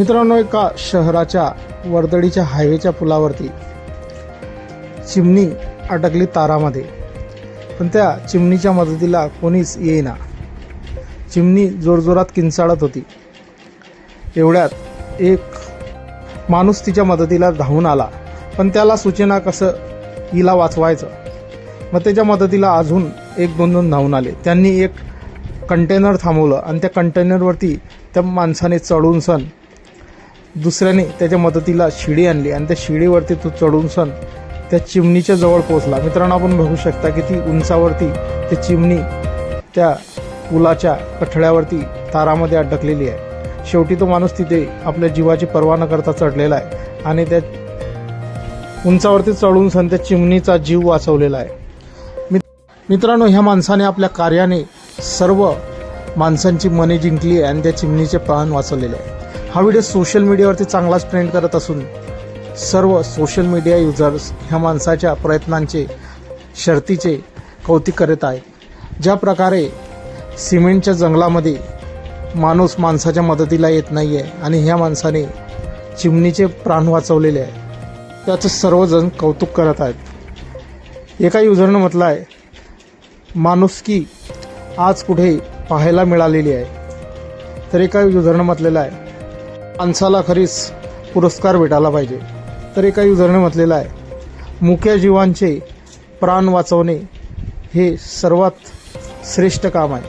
मित्रांनो एका शहराच्या वर्दळीच्या हायवेच्या पुलावरती चिमणी अडकली तारामध्ये. पण त्या चिमणीच्या मदतीला कोणीच येईना. चिमणी जोरजोरात किंचाळत होती. एवढ्यात एक माणूस तिच्या मदतीला धावून आला. पण त्याला सूचना कसं हिला वाचवायचं? मग त्याच्या मदतीला अजून एक दोन दोन धावून आले. त्यांनी एक कंटेनर थांबवलं आणि त्या कंटेनरवरती त्या माणसाने चढून सण दुसऱ्याने त्याच्या मदतीला शिडी आणली आणि त्या शिडीवरती तो चढून सण त्या चिमणीच्या जवळ पोहोचला. मित्रांनो आपण बघू शकता की ती उंचावरती ती चिमणी त्या पुलाच्या कठड्यावरती तारामध्ये अडकलेली आहे. शेवटी तो माणूस तिथे आपल्या जीवाची पर्वा न करता चढलेला आहे आणि त्या उंचावरती चढून सण त्या चिमणीचा जीव वाचवलेला आहे. मित्रांनो ह्या माणसाने आपल्या कार्याने सर्व माणसांची मने जिंकली आहे आणि त्या चिमणीचे प्राण वाचवलेले आहे. हा व्हिडिओ सोशल मीडियावरती चांगलाच ट्रेंड करत असून सर्व सोशल मीडिया युजर्स ह्या माणसाच्या प्रयत्नांचे शर्तीचे कौतिक करत आहेत. ज्या प्रकारे सिमेंटच्या जंगलामध्ये माणूस माणसाच्या मदतीला येत नाही आहे आणि ह्या माणसाने चिमणीचे प्राण वाचवलेले आहे त्याचं सर्वजण कौतुक करत आहेत. एका युजरनं म्हटलं आहे माणुसकी आज कुठे पाहायला मिळालेली आहे. तर एका युजरनं म्हटलेलं आहे माणसाला खरीच पुरस्कार भेटायला पाहिजे. तर एका युजरने म्हटलेलं आहे मुक्या जीवांचे प्राण वाचवणे हे सर्वात श्रेष्ठ काम आहे.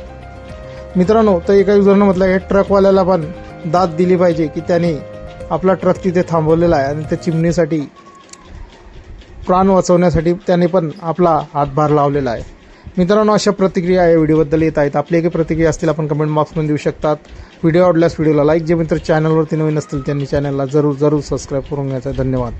मित्रांनो तर एका युजरनं म्हटलं आहे ट्रकवाल्याला पण दाद दिली पाहिजे की त्याने आपला ट्रक तिथे थांबवलेला आहे आणि त्या चिमणीसाठी प्राण वाचवण्यासाठी त्याने पण आपला हातभार लावलेला आहे. मित्रांनो अशा प्रतिक्रिया या व्हिडिओबद्दल येत आहेत. आपली काही प्रतिक्रिया असतील आपण कमेंट बॉक्समध्ये देऊ शकतात. व्हिडिओ आवडल्यास व्हिडिओला लाईक जे मित्र चॅनलवरती नवीन असतील त्यांनी चॅनलला जरूर जरूर सबस्क्राईब करून घ्यायचा. धन्यवाद.